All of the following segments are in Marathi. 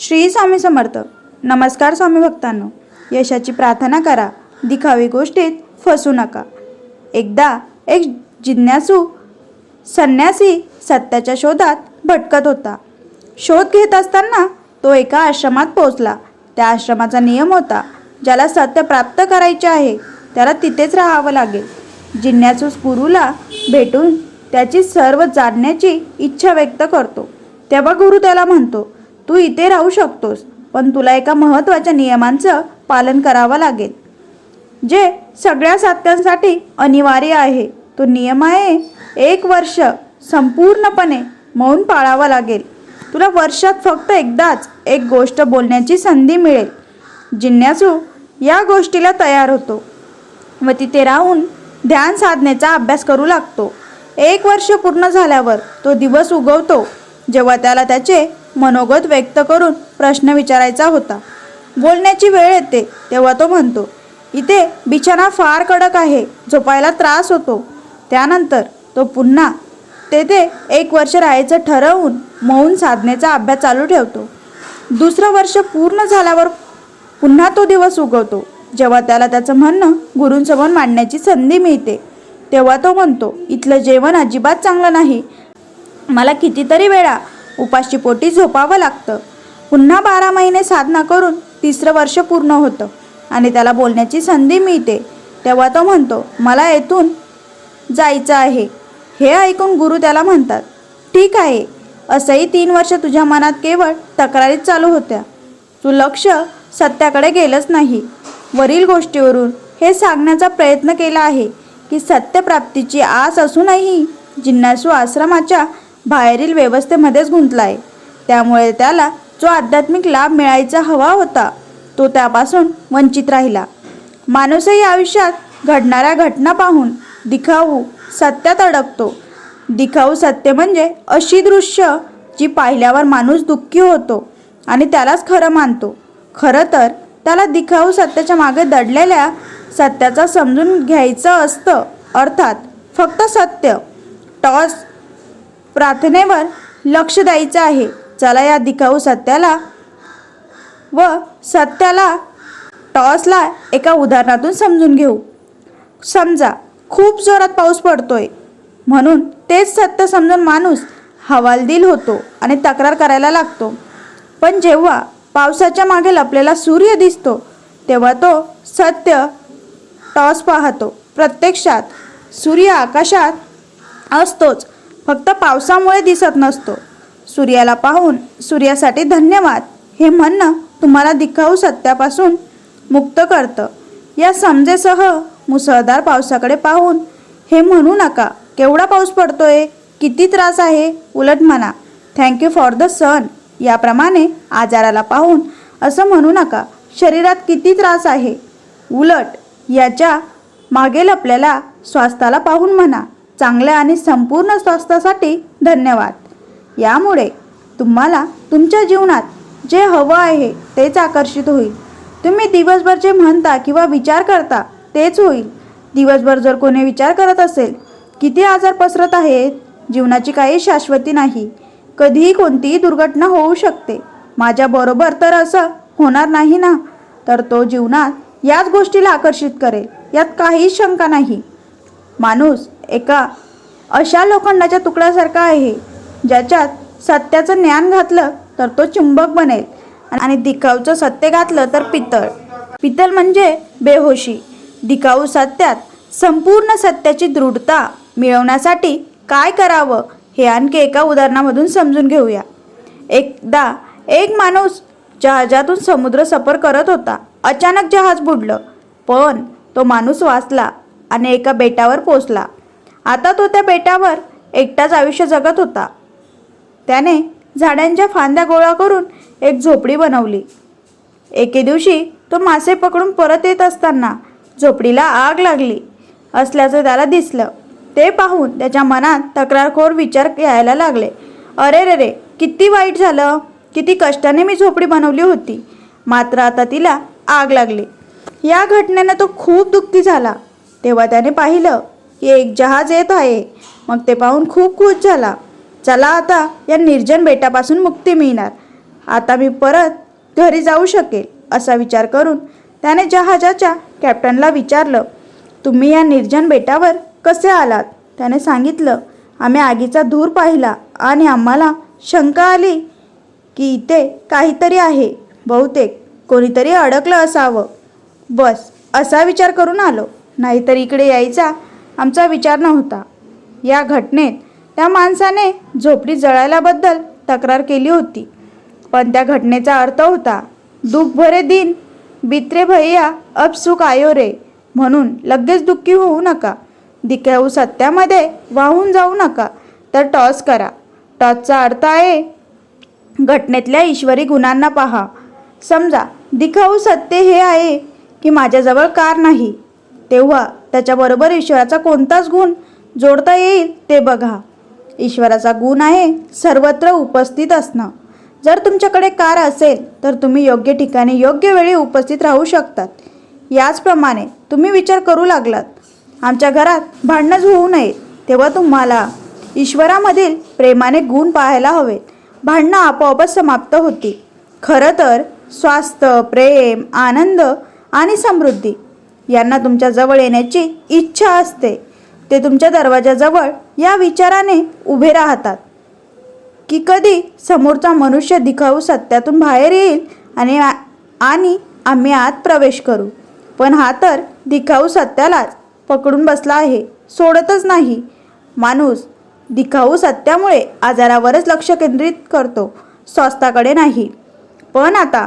श्री स्वामी समर्थ. नमस्कार स्वामी भक्तांनो. यशाची प्रार्थना करा. दिखावी गोष्टीत फसू नका. एकदा एक जिज्ञासू संन्यासी सत्याच्या शोधात भटकत होता. शोध घेत असताना तो एका आश्रमात पोहोचला. त्या आश्रमाचा नियम होता ज्याला सत्य प्राप्त करायचे आहे त्याला तिथेच राहावं लागेल. जिज्ञासू गुरुला भेटून त्याची सर्व जाणण्याची इच्छा व्यक्त करतो. तेव्हा गुरु त्याला म्हणतो तू इथे राहू शकतोस पण तुला एका महत्त्वाच्या नियमांचं पालन करावं लागेल. जे सगळ्या सात्यांसाठी अनिवार्य आहे तो नियम आहे एक वर्ष संपूर्णपणे मौन पाळावं लागेल. तुला वर्षात फक्त एकदाच एक गोष्ट बोलण्याची संधी मिळेल. जिन्यासू या गोष्टीला तयार होतो व तिथे राहून ध्यान साधनेचा अभ्यास करू लागतो. एक वर्ष पूर्ण झाल्यावर तो दिवस उगवतो जेव्हा त्याला त्याचे मनोगत व्यक्त करून प्रश्न विचारायचा होता. बोलण्याची वेळ येते तेव्हा तो म्हणतो इथे बिछाना फार कडक आहे झोपायला त्रास होतो. त्यानंतर तो पुन्हा तेथे एक वर्ष राहायचं ठरवून मौन साधनेचा अभ्यास चालू ठेवतो. दुसरं वर्ष पूर्ण झाल्यावर पुन्हा तो दिवस उगवतो. जेव्हा त्याला त्याचं म्हणणं गुरूंसमोर मांडण्याची संधी मिळते तेव्हा तो म्हणतो इथलं जेवण अजिबात चांगलं नाही. मला कितीतरी वेळा उपाशी पोटी झोपावं लागतं. पुन्हा बारा महिने साधना करून तिसरं वर्ष पूर्ण होतं आणि त्याला बोलण्याची संधी मिळते. तेव्हा तो म्हणतो मला येथून जायचं आहे. हे ऐकून गुरु त्याला म्हणतात ठीक आहे. असंही तीन वर्ष तुझ्या मनात केवळ तक्रारीच चालू होत्या. तू लक्ष सत्याकडे गेलंच नाही. वरील गोष्टीवरून हे सांगण्याचा प्रयत्न केला आहे की सत्यप्राप्तीची आस असूनही जिन्नासू आश्रमाच्या बाहेरील व्यवस्थेमध्येच गुंतला आहे त्यामुळे त्याला जो आध्यात्मिक लाभ मिळायचा हवा होता तो त्यापासून वंचित राहिला. माणूसही आयुष्यात घडणाऱ्या घटना पाहून दिखाऊ सत्यात अडकतो. दिखाऊ सत्य म्हणजे अशी दृश्य जी पाहिल्यावर माणूस दुःखी होतो आणि त्यालाच खरं मानतो. खरं तर त्याला दिखाऊ सत्याच्या मागे दडलेल्या सत्याचा समजून घ्यायचं असतं अर्थात फक्त सत्य. टॉस प्रार्थनेवर लक्ष द्यायचं आहे. चला या दिखाऊ सत्याला व सत्याला टॉसला एका उदाहरणातून समजून घेऊ. समजा खूप जोरात पाऊस पडतोय. म्हणून तेच सत्य समजून माणूस हवालदिल होतो आणि तक्रार करायला लागतो. पण जेव्हा पावसाच्या मागे लपलेला सूर्य दिसतो तेव्हा तो सत्य टॉस पाहतो. प्रत्यक्षात सूर्य आकाशात असतोच. फक्त पावसामुळे दिसत नसतो. सूर्याला पाहून सूर्यासाठी धन्यवाद हे म्हणणं तुम्हाला दिखाऊ सत्यापासून मुक्त करतं. या समजेसह मुसळधार पावसाकडे पाहून हे म्हणू नका केवढा पाऊस पडतोय? किती त्रास आहे? उलट म्हणा. थँक्यू फॉर द सन याप्रमाणे आजाराला पाहून असं म्हणू नका शरीरात किती त्रास आहे? उलट याच्या मागेल आपल्याला स्वास्थ्याला पाहून म्हणा. चांगल्या आणि संपूर्ण स्वास्थ्यासाठी धन्यवाद. यामुळे तुम्हाला तुमच्या जीवनात जे हवं आहे तेच आकर्षित होईल. तुम्ही दिवसभर जे म्हणता किंवा विचार करता तेच होईल. दिवसभर जर कोणी विचार करत असेल किती आजार पसरत आहेत जीवनाची काही शाश्वती नाही कधीही कोणतीही दुर्घटना होऊ शकते. माझ्याबरोबर तर असं होणार नाही ना? तर तो जीवनात याच गोष्टीला आकर्षित करेल. यात काहीच शंका नाही. माणूस एका अशा लोखंडाच्या तुकड्यासारखा आहे ज्याच्यात सत्याचं ज्ञान घातलं तर तो चुंबक बनेल आणि दिखाऊचं सत्य घातलं तर पितळ. पितळ म्हणजे बेहोशी. दिखाऊ सत्यात संपूर्ण सत्याची दृढता मिळवण्यासाठी काय करावं हे आणखी एका उदाहरणामधून समजून घेऊया. एकदा एक माणूस जहाजातून समुद्र सफर करत होता. अचानक जहाज बुडलं पण तो माणूस वाचला. आणि एका बेटावर पोचला. आता तो त्या बेटावर एकटाच आयुष्य जगत होता. त्याने झाडांच्या फांद्या गोळा करून एक झोपडी बनवली. एके दिवशी तो मासे पकडून परत येत असताना झोपडीला आग लागली. असल्याचं त्याला दिसलं. ते पाहून त्याच्या मनात तक्रारखोर विचार यायला लागले. अरे रे रे किती वाईट झालं. किती कष्टाने मी झोपडी बनवली होती. मात्र आता तिला आग लागली. या घटनेनं तो खूप दुःखी झाला. तेव्हा त्याने पाहिलं की एक जहाज येत आहे. मग ते पाहून खूप खुश झाला. चला आता या निर्जन बेटापासून मुक्ती मिळणार. आता मी परत घरी जाऊ शकेल असा विचार करून त्याने जहाजाच्या कॅप्टनला विचारलं तुम्ही या निर्जन बेटावर कसे आलात? त्याने सांगितलं आम्ही आगीचा धूर पाहिला आणि आम्हाला शंका आली की इथे काहीतरी आहे. बहुतेक कोणीतरी अडकलं असावं. बस असा विचार करून आलो. नाहीतर इकडे यायचा आमचा विचार नव्हता. या घटनेत त्या माणसाने झोपडी जळायलाबद्दल तक्रार केली होती. पण त्या घटनेचा अर्थ होता दुःख भरे दिन बित्रे भैया अब सुख आयो रे म्हणून लगेच दुःखी होऊ नका. दिखाऊ सत्यामध्ये वाहून जाऊ नका तर टॉस करा. टॉसचा अर्थ आहे घटनेतल्या ईश्वरी गुणांना पहा. समजा दिखाऊ सत्य हे आहे की माझ्याजवळ कार नाही तेव्हा त्याच्याबरोबर ईश्वराचा कोणताच गुण जोडता येईल ते बघा. ईश्वराचा गुण आहे सर्वत्र उपस्थित असणं. जर तुमच्याकडे कार असेल तर तुम्ही योग्य ठिकाणी योग्य वेळी उपस्थित राहू शकतात. याचप्रमाणे तुम्ही विचार करू लागलात. आमच्या घरात भांडणंच होऊ नये तेव्हा तुम्हाला ईश्वरामधील प्रेमाने गुण पाहायला हवेत भांडणं आपोआपच समाप्त होती. खरं तर स्वास्थ्य प्रेम आनंद आणि समृद्धी यांना तुमच्याजवळ येण्याची इच्छा असते. ते तुमच्या दरवाजाजवळ या विचाराने उभे राहतात. की कधी समोरचा मनुष्य दिखाऊ सत्यातून बाहेर येईल आणि आणि आम्ही आत प्रवेश करू. पण हा तर दिखाऊ सत्यालाच पकडून बसला आहे. सोडतच नाही. माणूस दिखाऊ सत्यामुळे आजारावरच लक्ष केंद्रित करतो. स्वास्थाकडे नाही. पण आता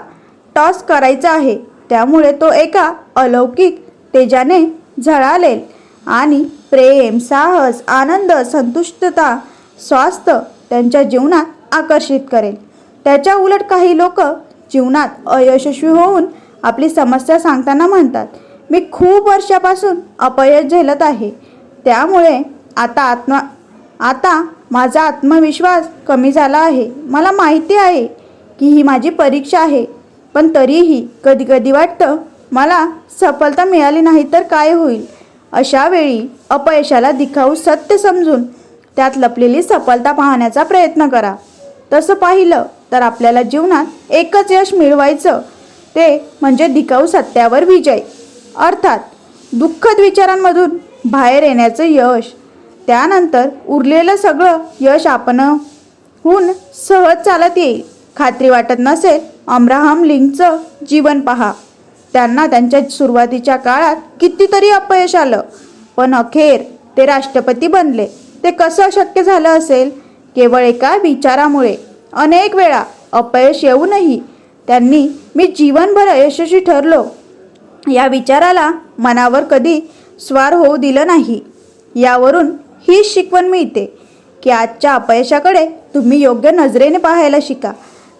टॉस करायचा आहे. त्यामुळे तो एका अलौकिक तेजाने झळालेल आणि प्रेम साहस आनंद संतुष्टता स्वास्थ्य त्यांच्या जीवनात आकर्षित करेल. त्याच्या उलट काही लोक जीवनात अयशस्वी होऊन आपली समस्या सांगताना म्हणतात मी खूप वर्षापासून अपयश झेलत आहे. त्यामुळे आता आत्मा आता माझा आत्मविश्वास कमी झाला आहे. मला माहिती आहे की ही माझी परीक्षा आहे पण तरीही कधी कधी वाटतं मला सफलता मिळाली नाही तर काय होईल? अशा वेळी अपयशाला दिखाऊ सत्य समजून त्यात लपलेली सफलता पाहण्याचा प्रयत्न करा. तसं पाहिलं तर आपल्याला जीवनात एकच यश मिळवायचं ते म्हणजे दिखाऊ सत्यावर विजय. अर्थात दुःखद विचारांमधून बाहेर येण्याचं यश. त्यानंतर उरलेलं सगळं यश आपणहून सहज चालत येईल. खात्री वाटत नसेल अमराहम लिंगचं जीवन पहा. त्यांना त्यांच्या सुरुवातीच्या काळात कितीतरी अपयश आलं. पण अखेर ते राष्ट्रपती बनले. ते कसं शक्य झालं असेल? केवळ एका विचारामुळे. अनेक वेळा अपयश येऊनही त्यांनी मी जीवनभर यशस्वी ठरलो. या विचाराला मनावर कधी स्वार होऊ दिलं नाही. यावरून ही शिकवण मिळते की आजच्या अपयशाकडे तुम्ही योग्य नजरेने पाहायला शिका.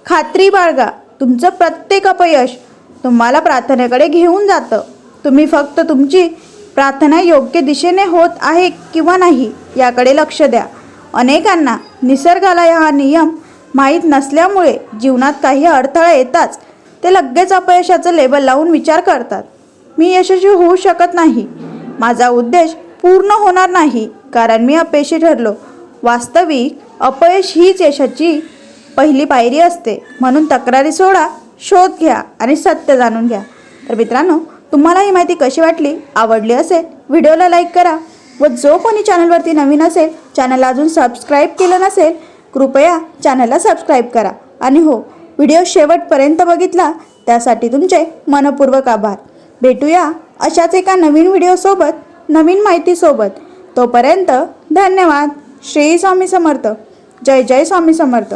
खात्री बाळगा तुमचं प्रत्येक अपयश तुम्हाला प्रार्थनेकडे घेऊन जातं. तुम्ही फक्त तुमची प्रार्थना योग्य दिशेने होत आहे किंवा नाही याकडे लक्ष द्या. अनेकांना निसर्गाला हा नियम माहीत नसल्यामुळे जीवनात काही अडथळा येताच ते लगेच अपयशाचं लेबल लावून विचार करतात. मी यशस्वी होऊ शकत नाही. माझा उद्देश पूर्ण होणार नाही कारण मी अपयशी ठरलो. वास्तविक अपयश हीच यशाची पहिली पायरी असते. म्हणून तक्रारी सोडा. शोध घ्या आणि सत्य जाणून घ्या. तर मित्रांनो तुम्हाला ही माहिती कशी वाटली? आवडली असेल? व्हिडिओला लाईक करा व जो कोणी चॅनलवरती नवीन असेल चॅनलला अजून सबस्क्राईब केलं नसेल कृपया चॅनलला सबस्क्राईब करा. आणि हो व्हिडिओ शेवटपर्यंत बघितला त्यासाठी तुमचे मनपूर्वक आभार. भेटूया अशाच एका नवीन व्हिडिओसोबत नवीन माहितीसोबत तोपर्यंत धन्यवाद. श्री स्वामी समर्थ. जय जय स्वामी समर्थ.